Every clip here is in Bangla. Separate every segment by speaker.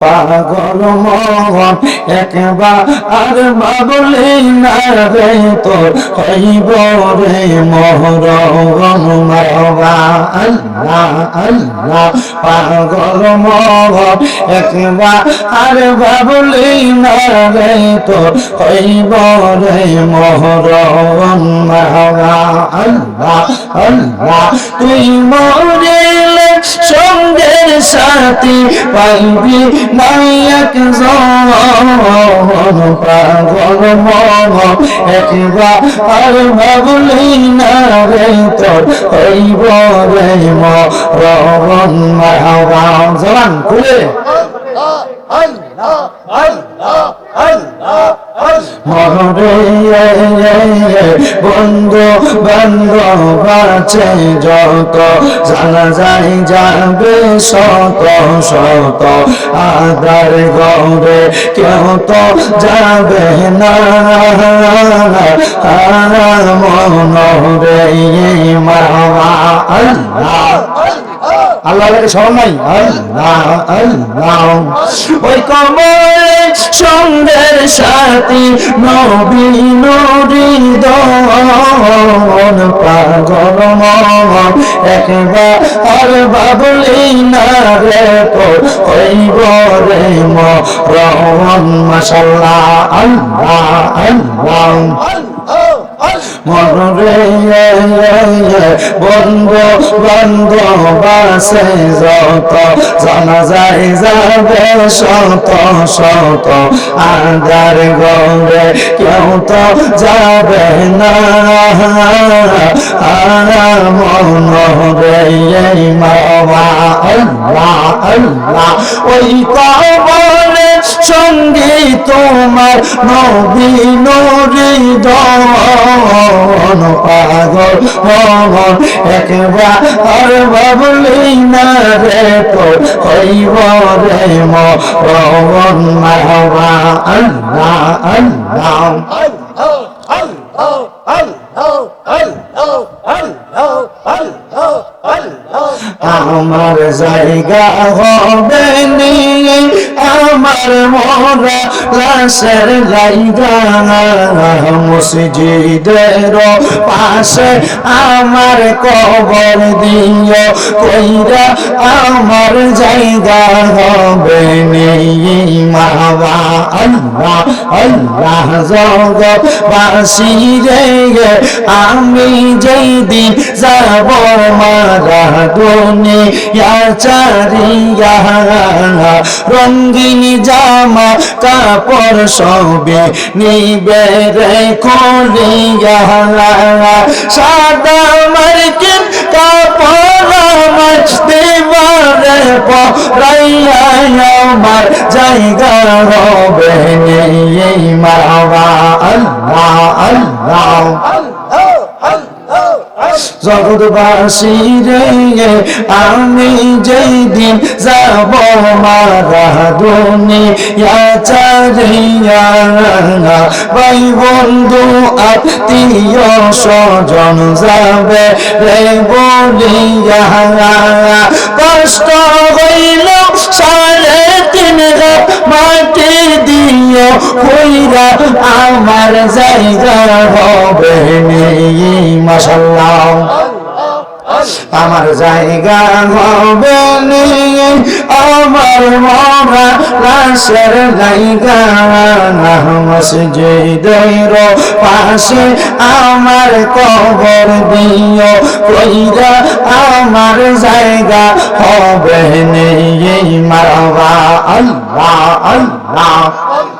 Speaker 1: পাগল মন একবার আর বাবলি না রে তোর হইব রে আল্লাহ পাগল মন একবার আর বাবলি না রে তোর হইব রে মোহরম মারবা। আল্লাহ আল্লাহ, তুই মরিলে সঙ্গের সাথী পাইবি নায়ক পাগল মন একবার ভাবলি না রে তোর, হইব রে মরণ জবান খুলে। মরে বন্ধু বান্ধব আছে যত। জানা যায় যাবে শত শত আদার গৌরে, কেউ তো যাবে না। মনরে মামা আল্লাহ। আল্লাহ স্মরণ নাই? ওই কমলে সঙ্গের সাথী নবী নরি দন পাগল মন একবার বাবলি না রে তো হইব রে মরণ মাশাল্লাহ, আল্লাহ আল্লাহ। মনরে বন্ধ বন্ধ বাসে যত, জানা যায় যাবে শত শত। আদার গৌরে কেউ তো যাবে না। মনরে মামা আল্লাহ আল্লাহ। ওই কবরে সঙ্গে তোমার নবী নরি দন পাগল মন একবার ভাবলি না রে তো হইব রে মরণ মাহবা আল্লাহ আল্লাহ। আমার জায়গা হবে আমার মরা লাশের জায়গা মসজিদের পাশে আমার কবর দিও, কইরা আমার জায়গা হবে মাবা আল্লাহ আল্লাহ জগৎ বাসি রে, আমি যেই দিন যাব মারা দুনিয়া চারিয়া রঙ্গিন জামা কাপড় সবে নিবে রে খলিয়া সাদা মার্কিন কাপড় আমার দেবারে পরাইয়া আমার জায়গা হবে নেই মারবা আল্লাহ আল্লাহ। জগৎবাসী রে আমি যেই দিন যাব মারা চারিয়া ভাই বন্ধু, আত্মীয় স্বজন যাবে রে বলিয়া কষ্ট হইল সাড়ে তিন মাটি কইরা আমার জায়গা হবে মাসাল্লাহ আমার জায়গা হবে আমার মরা লাশের জায়গা মসজিদের পাশে আমার কবর দিও। কইরা আমার জায়গা হবে নেই, মারবা আল্লাহ আল্লাহ।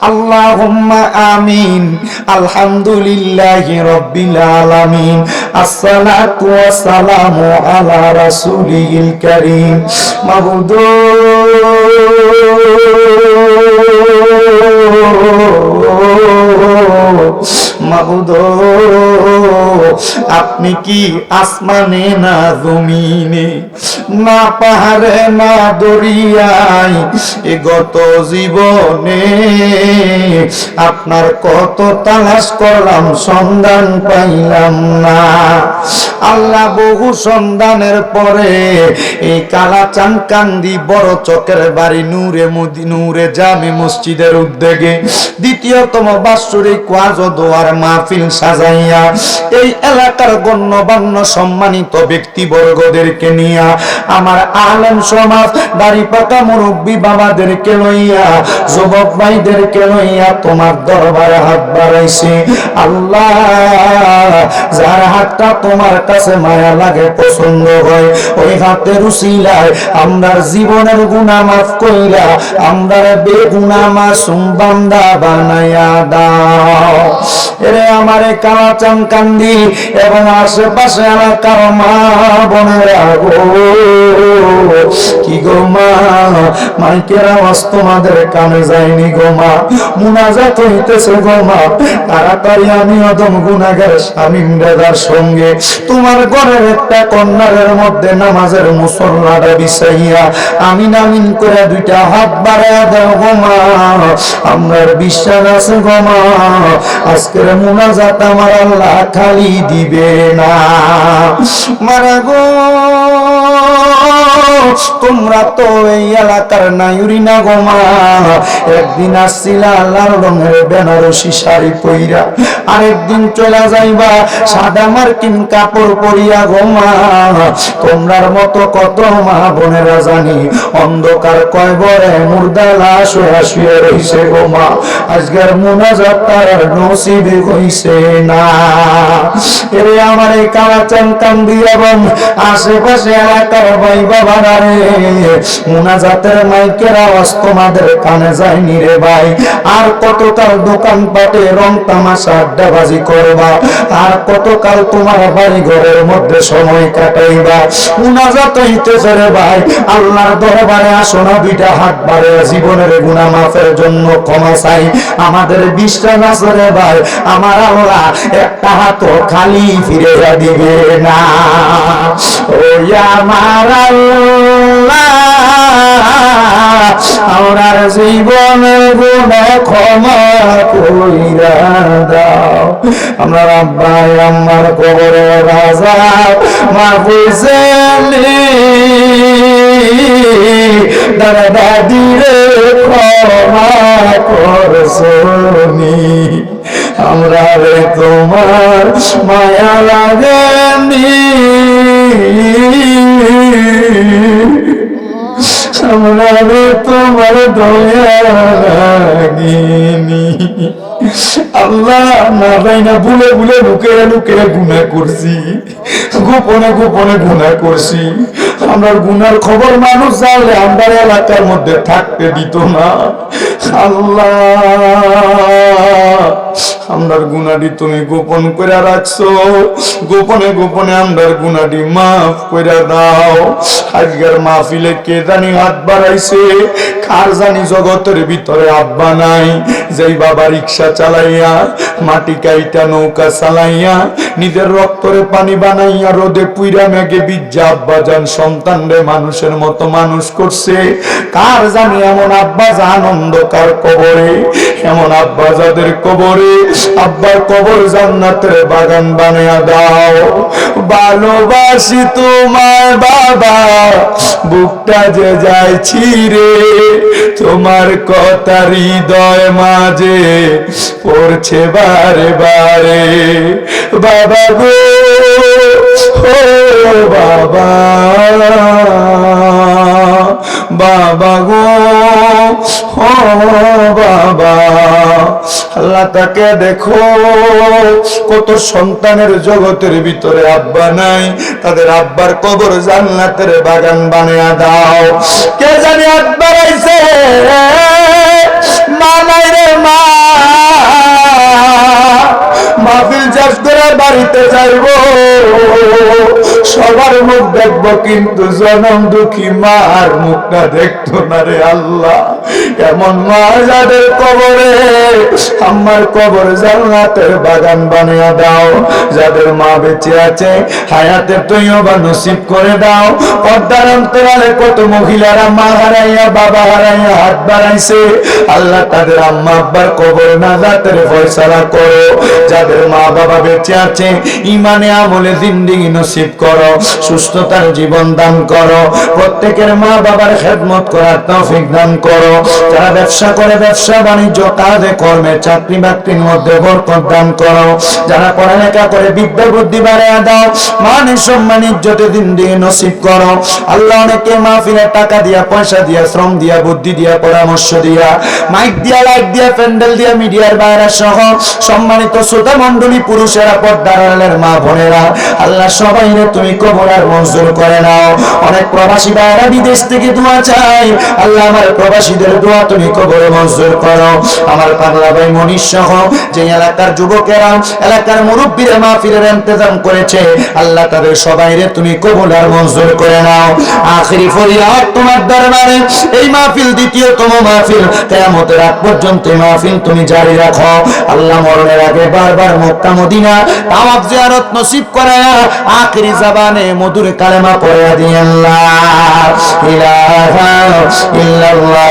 Speaker 1: আল্লাহুম্মা আমিন আলহামদুলিল্লাহি রাব্বিল আলামিন আসসালাতু ওয়াসসালামু আলা রাসূলিল কারীম মাবুদ মাবুদ আপনি কি আসমানে না জমিনে? না পাহাড়ে, না দরিয়ায় এ গত জীবনে আপনার কত তালাশ করলাম, সন্ধান পাইলাম না। আল্লাহ বহু সন্ধানের পরে এই কালা চানকান্দি বড় চকের বাড়ি নূরে নূরে জামে মসজিদের উদ্যোগে দ্বিতীয়তম বাৎসরিক ওয়াজ দোয়ার মাহফিল সাজাইয়া, এই এলাকার গণ্যমান্য সম্মানিত ব্যক্তিবর্গদেরকে নিয়া আমার আলেম সমাজ, দাড়ি পাকা মুরব্বী বাবাদেরকে লইয়া, যুবক ভাইদেরকে লইয়া তোমার দরবারে হাত বাড়াইছি। আল্লাহ, যার হাতটা তোমার কাছে মায়া লাগে, পছন্দ হয়, ওই হাতের উসিলায় আমরার জীবনের গুনাহ মাফ কইরা, আমরার বেগুনা মাসুম বান্দা বানায়া দাও। এরে আমারে কালা চামকান্দি এবং আশেপাশে এলাকার মা বোনেরা কি গো মা? মাইকের আওয়াজ তোমাদের কানে যায়নি গো মা। মুনাজাত হইতেছে গো মা। তাড়াতাড়ি আমি অদম গুনাগার স্বামী দাদার সঙ্গে তোমার ঘরের একটা কন্যারের মধ্যে নামাজের মুসল্লাটা বিছাইয়া আমি নামিন করে দুইটা হাত বাড়ায় দাও গো মা। আমার বিশ্বাস আছে গো মা। আজকের মুনাজাত আমার আল্লাহ খালি দিবে না। মারা গো, তোমরা তো এই এলাকার নাইউরি না গোমা একদিন আসছিলা লাল রঙের বেনারসি শাড়ি পইরা, আরেকদিন চলে যাইবা সাদা মার্কিন কাপড় পরিয়া গোমা তোমরার মতো কত মা বোনেরা জানি, অন্ধকার কয় বরে মুর্দা লাশ শুয়ে রইছে গোমা আজকের মোনাজাত তার নসিব হইছে না। এরে আমার এই এবং আশেপাশে এলাকার ভাই রে। মাইকের আওয়াজ তোমাদের কানে যায়নি রে ভাই। আর কতকাল রং তামাশা আড্ডাবাজি করবা? আর কতকাল তোমার বাড়ি ঘরের মধ্যে সময় কাটাইবা? হইতেছে রে ভাই, আল্লাহর দরবারে আসো না দুইটা হাত বাড়ে জীবনের গুনাহ মাফের জন্য ক্ষমা চাই। আমাদের বিশ্বাস আছে রে ভাই আমার আল্লাহ একটা হাত খালি ফিরে দিবে না। ওই আমার আমার জীবনের গুণে ক্ষমা কইরা দাও। আমরা আব্বাই আমার কবরে রাজা মা বুঝেলি দাদা দাদিরে ক্ষমা তোমার দয়া আল্লাহ না ভাই না ভুলে ভুলে করছি গোপনে গোপনে গুণা করছি আমরা গুনার খবর মানুষ জানলে আমরা এলাকার মধ্যে থাকতে দিত না আল্লাহ আমরার গুনাডি তুমি গোপন করে রাখছো। গোপনে গোপনে আমরার গুনাডি মাফ করে দাও। আজকের মাহফিলে কে জানি হাত বাড়াইছে? কার জানি জগতের ভিতরে আব্বা নাই? যেই বাবা রিক্সা চালাইয়া, মাটি কাইটা নৌকা চালাইয়া, নিজের রক্তরে পানি বানাইয়া রোদে পুইরা মেঘে বিজ্জা আব্বা যান, সন্তান রে মানুষের মতো মানুষ করছে। কার জানি এমন আব্বা যা অন্ধকার কবরে? এমন আব্বা যাদের কবরে আব্বার কবর জান্নাতের বাগান বানিয়ে দাও। ভালোবাসি তোমার বাবা, বুকটা যে যাইছি রে তোমার কথা হৃদয় মাঝে পড়ছে বারে বারে। বাবা গো, ও বাবা বাবা গো। বাবা আল্লাহ তাকে দেখো, কত সন্তানের জগতের ভিতরে আব্বা নাই, তাদের আব্বার কবর জান্নাতের বাগান বানিয়ে দাও। কে জানি আব্বার আইছে? মা রে মা। মাহফিল শেষ করে বাড়িতে যাইব। সবার মুখ দেখব, কিন্তু জনম দুঃখী মার মুখটা দেখতো না রে আল্লাহ। এমন মা যাদের কবরে? আমার কবর জান্নাতের বাগান বানিয়ে দাও। যাদের মা বেঁচে আছে, হায়াতের তুইও বা নসিব করে দাও। পর্দার অন্তরালে কত মহিলারা মা হারাইয়া, বাবা হারাইয়া হাত বাড়াইছে। আল্লাহ তাদের আম্মা আব্বার কবর না জাতের ফয়সালা করো। যাদের মা বাবা বেঁচে আছে ইমানে আমলে জিন্দিগি নসিব করো। সুস্থতার জীবন দান করো। প্রত্যেকের মা বাবার খেদমত করার তৌফিক দান করো। যারা ব্যবসা করে, ব্যবসা বাণিজ্য, কাজে, কর্মে, চাকরি বাকরির মধ্যে বরকত দান করো। যারা পড়ালেখা করে, বিদ্যা বুদ্ধি দাও, মান সম্মান ইজ্জতে দিন দিয়ে নসিব করো। আল্লাহ অনেকে টাকা দিয়া, পয়সা দিয়া, শ্রম দিয়া, বুদ্ধি দিয়া, পরামর্শ দিয়া, মাইক দিয়া দিয়া, প্যান্ডেল দিয়া, মিডিয়ার বাইরে সহ সম্মানিত শ্রোতা মন্ডলী পুরুষেরা আড়ালের মা বোনেরা, আল্লাহ সবাই তুমি কবর আর মঞ্জুর করে নাও। অনেক প্রবাসী ভাইরা বিদেশ থেকে দোয়া চাই আল্লাহ আমার প্রবাসীদের দোয়া তুমি কবরে মঞ্জুর করো। আমার পাগলা ভাই মনীষ সহ যে এলাকার যুবকেরা, এলাকার মুরব্বীরা মাহফিলের ইন্তজাম করেছে, আল্লাহ তাদের সবাইরে তুমি কবুল আর মঞ্জুর করে নাও। আখেরি ফরিয়াদ তোমার দরবারে, এই মাহফিল দ্বিতীয়তম মাহফিল। কিয়ামতের আগ পর্যন্ত মাহফিল তুমি জারি রাখো। আল্লাহ মরণের আগে বারবার মক্কা, মদিনা তাওয়াফ জিয়ারত নসিব করায়া আখেরি জাবানে মধুর কালেমা পড়ে দিয়ে আল্লাহ ইলাহা ইল্লাল্লাহ